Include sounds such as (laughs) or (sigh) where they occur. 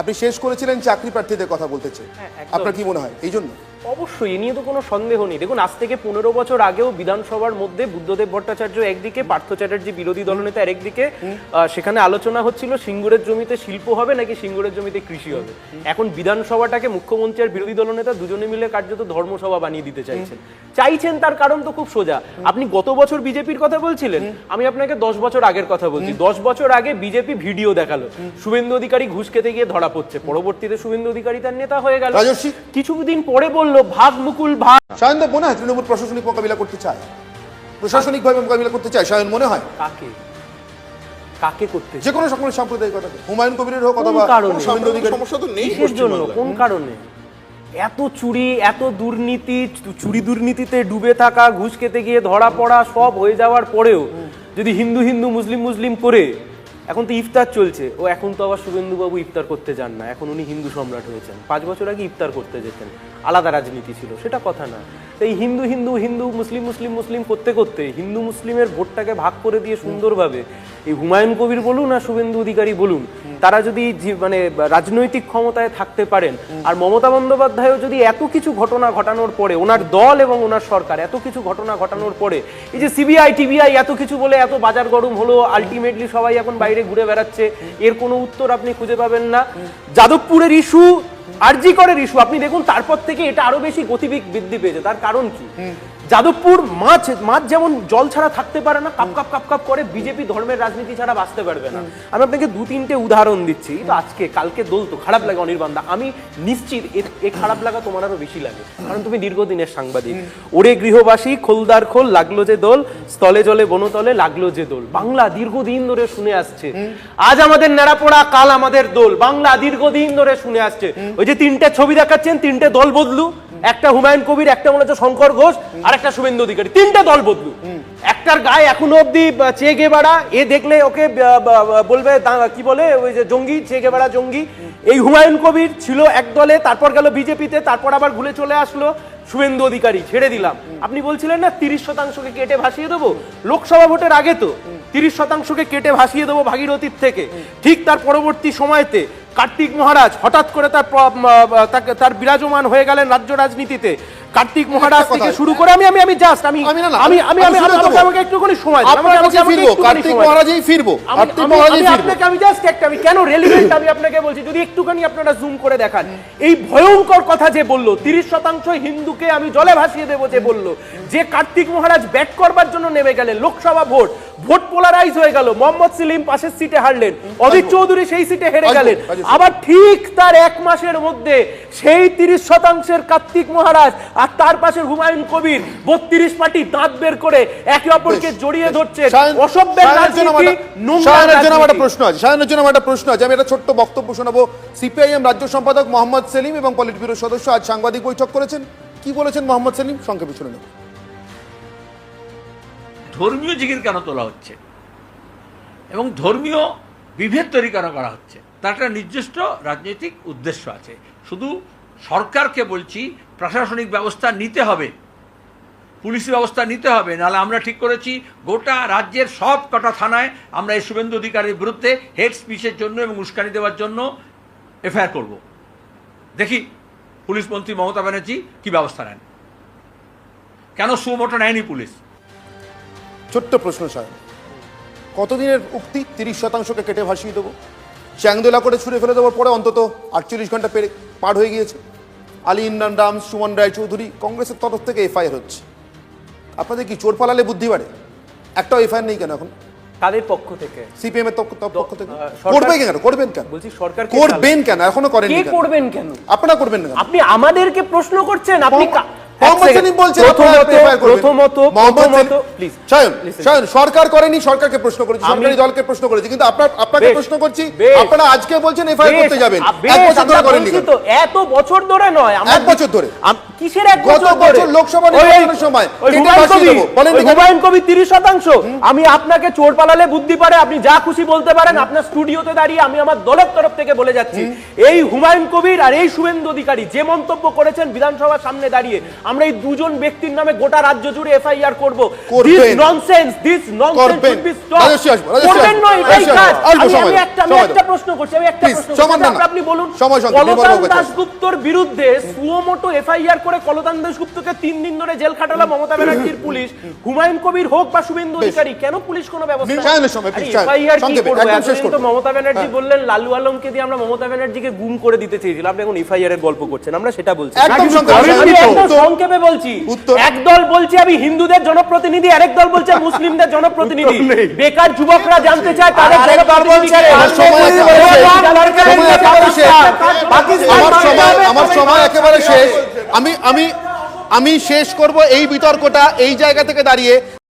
আপনি শেষ করেছিলেন চাকরি প্রার্থীদের কথা বলতেছে চাই। আপনার কি মনে হয়? এই জন্য। অবশ্যই এ নিয়ে তো কোনো সন্দেহ নেই। দেখুন আজ থেকে পনেরো বছর আগেও বিধানসভার মধ্যে বুদ্ধদেব ভট্টাচার্য একদিকে পার্থ চ্যাটার্জি বিরোধী দলনেতা আরেকদিকে সেখানে আলোচনা হচ্ছিল সিঙ্গুরের জমিতে শিল্প হবে নাকি সিঙ্গুরের জমিতে কৃষি হবে? এখন বিধানসভাটাকে মুখ্যমন্ত্রী আর বিরোধী দলনেতা দুজনে মিলে কার্যত ধর্মসভা বানিয়ে দিতে চাইছেন। চাইছেন তার কারণ তো খুব সোজা। আপনি গত বছর বিজেপির কথা বলছিলেন আমি আপনাকে দশ বছর আগের কথা বলছি। দশ বছর আগে বিজেপি ভিডিও দেখাল। শুভেন্দু অধিকারী ঘুষ খেতে গিয়ে ধরা পড়ছে। পরবর্তীতে শুভেন্দু অধিকারী তার নেতা হয়ে গেল। কিছুদিন পরে বলল ভাগ মুকুল ভাগ। সায়নদেব মনে হয় তৃণমূল প্রশাসনিক মোকাবিলা করতে চায়? প্রশাসনিকভাবে মোকাবিলা করতে চায়? সায়ন মনে হয়? কাকে? কাকে করতে যে কোনো সকল সাম্প্রদায়িকতাকে হুমায়ুন কবিরের হোক কোন অথবা কারণে? সমস্যা তো নেই জন্য? কোন কারণে? এত চুরি এত দুর্নীতি চুরি দুর্নীতিতে ডুবে থাকা ঘুষ খেতে গিয়ে ধরা পড়া সব হয়ে যাওয়ার পরেও যদি হিন্দু হিন্দু মুসলিম মুসলিম করে এখন তো ইফতার চলছে। ও এখন তো আবার শুভেন্দুবাবু ইফতার করতে যান না। এখন উনি হিন্দু সম্রাট হয়েছেন। পাঁচ বছর আগে ইফতার করতে যেতেন। আলাদা রাজনীতি ছিল। সেটা কথা না। এই হিন্দু হিন্দু হিন্দু, মুসলিম মুসলিম মুসলিম করতে করতে হিন্দু, মুসলিমের ভোটটাকে ভাগ করে দিয়ে সুন্দরভাবে এই হুমায়ুন কবির বলুন আর শুভেন্দু অধিকারী বলুন তারা যদি মানে রাজনৈতিক ক্ষমতায় থাকতে পারেন আর মমতা বন্দ্যোপাধ্যায়ও যদি এত কিছু ঘটনা ঘটানোর পরে ওনার দল এবং ওনার সরকার এত কিছু ঘটনা ঘটানোর পরে এই যে সিবিআই টিবিআই এত কিছু বলে এত বাজার গরম হলো আলটিমেটলি সবাই এখন বাইরে ঘুরে বেড়াচ্ছে এর কোনো উত্তর আপনি খুঁজে পাবেন না। যাদবপুরের ইস্যু আরজি করের ইস্যু আপনি দেখুন তারপর থেকে এটা আরও বেশি গতিবেগ বৃদ্ধি পেয়েছে তার কারণ কি? যাদবপুর মাছ মাছ যেমন জল ছাড়া থাকতে পারে না, কাপ কাপ কাপ কাপ করে বিজেপি ধর্মের রাজনীতি ছাড়া বাঁচতে পারবে না। আমি আপনাকে দু তিনটে উদাহরণ দিচ্ছি, তো আজকে, কালকে দোল তো খারাপ লাগে অনির্বাণদা। আমি নিশ্চিত এ খারাপ লাগা তোমার আরও বেশি লাগে, কারণ তুমি দীর্ঘদিনের সাংবাদিক। ওরে গৃহবাসী, খোলদার খোল, লাগল যে দোল, স্থলে জলে বনতলে লাগল যে দোল। বাংলা দীর্ঘদিন ধরে শুনে আসছে, আজ আমাদের নেড়াপোড়া কাল আমাদের দোল। বাংলা দীর্ঘদিন ধরে শুনে আসছে, ওই যে তিনটে ছবি দেখাচ্ছেন, তিনটে দল বদলু একটা হুমায়ুন কবির একটা মনে হচ্ছে শঙ্কর ঘোষ আর একটা শুভেন্দু অধিকারী। তিনটা দল বদলু একটার গায়ে এখনও অব্দি চে গেবাড়া এ দেখলে ওকে বলবে কি বলে ওই যে জঙ্গি চে গেবাড়া জঙ্গি। এই হুমায়ুন কবির ছিল এক দলে তারপর গেল বিজেপিতে তারপর আবার ঘুরে চলে আসলো শুভেন্দু অধিকারী ছেড়ে দিলাম। আপনি বলছিলেন না তিরিশ শতাংশকে কেটে ভাসিয়ে দেবো? লোকসভা ভোটের আগে তো তিরিশ শতাংশকে কেটে ভাসিয়ে দেবো ভাগীরথীর থেকে। ঠিক তার পরবর্তী সময়তে কার্তিক মহারাজ হঠাৎ করে তার তার বিরাজমান হয়ে গেলেন রাজ্য রাজনীতিতে। কার্তিক মহারাজ থেকে শুরু করে আমি আমি আমি জাস্ট আমি আমি আমি আমি- আমাকে একটুখানি সময় কার্তিক দিন। ফিরবো। কার্তিক মহারাজেই আমি ফিরবো। আপনাকে আমি জাস্ট একটা আমি কেন রেলিভেন্ট আমি আপনাকে বলছি? যদি একটুখানি আপনারা জুম করে দেখান। এই ভয়ঙ্কর কথা যে বলল তিরিশ শতাংশ হিন্দুকে আমি জলে ভাসিয়ে দেবো যে বলল যে কার্তিক মহারাজ ব্যাট করবার জন্য নেমে গেলেন লোকসভা ভোট ভোট পোলারাইজ হয়ে গেল। মোহাম্মদ সেলিম পাশের সিটে হারলেন। অদিত চৌধুরী সেই সিটে হেরে গেলেন। আবার ঠিক তার এক মাসের মধ্যে সেই তিরিশ শতাংশের কার্তিক মহারাজ আর তার পাশের হুমায়ুন কবির বত্রিশ পার্টি দাঁত বের করে একে অপরকে জড়িয়ে ধরছে অসভ্যের প্রশ্ন আছে। সায়নের জন্য আমার একটা প্রশ্ন আছে। আমি একটা ছোট্ট বক্তব্য শোনাবো। সিপিআইএম রাজ্য সম্পাদক মোহাম্মদ সেলিম এবং পলিট সদস্য আজ সাংবাদিক বৈঠক করেছেন। কি বলেছেন মোহাম্মদ সেলিম? সংক্ষেপে শুনে নেব ধর্মীয় জিগির কেন তোলা হচ্ছে? এবং ধর্মীয় বিভেদ তৈরি কেন করা হচ্ছে? তার একটা নির্দিষ্ট রাজনৈতিক উদ্দেশ্য আছে। শুধু সরকারকে বলছি, প্রশাসনিক ব্যবস্থা নিতে হবে। পুলিশি ব্যবস্থা নিতে হবে, নাহলে আমরা ঠিক করেছি, গোটা রাজ্যের সব কটা থানায় আমরা এই শুভেন্দু অধিকারীর বিরুদ্ধে হেড স্পিচের জন্য এবং উস্কানি দেওয়ার জন্য এফআইআর করব। দেখি পুলিশ মন্ত্রী মমতা ব্যানার্জি কী ব্যবস্থা নেন। কেন সুমোটো নেয়নি পুলিশ? ছোট্ট প্রশ্ন সায়ন কতদিনের উক্তি? তিরিশ শতাংশকে কেটে ভাসিয়ে দেবো। চ্যাংদোলা করে ছুঁড়ে ফেলে দেওয়ার পরে অন্তত আটচল্লিশ ঘণ্টা পেরে পার হয়ে গিয়েছে। আলী ইমরান রাম সুমন রায় চৌধুরী কংগ্রেসের তরফ থেকে এফআইআর হচ্ছে। আপনাদের কি চোর পালালে বুদ্ধি বাড়ে? একটাও এফআইআর নেই কেন এখন? তাদের পক্ষ থেকে? সিপিএম এর পক্ষ থেকে। করবে কেন? করবেন কেন? বলছি সরকার করবেন কেন? এখনও করেন কে করবেন কেন? আপনারা করবেন না কেন? আপনি আমাদেরকে প্রশ্ন করছেন আপনি কা- এক মোহাম্মদ second। সেলিম বলছেন প্রথমত আপনারা FIR করবেন। প্রথমত মোহাম্মদ প্রথমত সেলিম- প্লিজ সায়ন Listen. সায়ন সরকার করেনি সরকারকে প্রশ্ন করেছি সরকারি দলকে প্রশ্ন করেছি কিন্তু আপনাকে প্রশ্ন করছি আপনারা আজকে বলছেন এফআইআর করতে যাবেন এক বছর ধরে করেননি বলছি কেন? তো, এত বছর ধরে নয় এক বছর ধরে? কিসের এক বছর বছর লোকসভা নির্বাচনের সময় হুমায়ুন ভাসিয়ে কবির, দেবো। বলেন ওই দেখি। হুমায়ুন কবির তিরিশ শতাংশ আমি আপনাকে চোর পালালে বুদ্ধি পারে আপনি যা খুশি বলতে পারেন আপনার স্টুডিওতে দাঁড়িয়ে আমি আমার দলের তরফ থেকে বলে যাচ্ছি এই হুমায়ুন কবির আর এই শুভেন্দু অধিকারী যে মন্তব্য করেছেন বিধানসভার সামনে দাঁড়িয়ে আমরা এই দুজন ব্যক্তির নামে গোটা রাজ্য জুড়ে এফআইআর করব। দিস ননসেন্স দিস ননসেন্স করবেন। শুড বি স্টপ রাজস্বী আসব, রাজস্বী করবেন আসব, এটাই কাজ। আমি- একটা আমি একটা প্রশ্ন করছি আমি একটা প্রশ্ন করছি। আপনি বলুন কলতান দাশগুপ্তর বিরুদ্ধে সুমোটো এফআইআর করে কলতান দাশগুপ্তকে তিন দিন ধরে জেল খাটালো মমতা ব্যানার্জির পুলিশ। হুমায়ুন কবির হোক বা শুভেন্দু অধিকারী কেন পুলিশ কোনো ব্যবস্থা এফআইআর কি করব? তো মমতা ব্যানার্জি হ্যাঁ। বললেন লালু আলমকে দিয়ে আমরা মমতা ব্যানার্জিকে গুম করে দিতে চেয়েছিলাম। আপনি এখন এফআইআর এর গল্প করছেন আমরা সেটা বলছি। একদম সংক্ষেপে, বলছি একদল এক দল বলছে আমি হিন্দুদের জনপ্রতিনিধি আরেক দল বলছে (laughs) মুসলিমদের জনপ্রতিনিধি। বেকার যুবকরা জানতে চায় তাদের আমার সময় একেবারে। শেষ। আমি আমি আমি শেষ করব এই বিতর্কটা এই জায়গা থেকে দাঁড়িয়ে।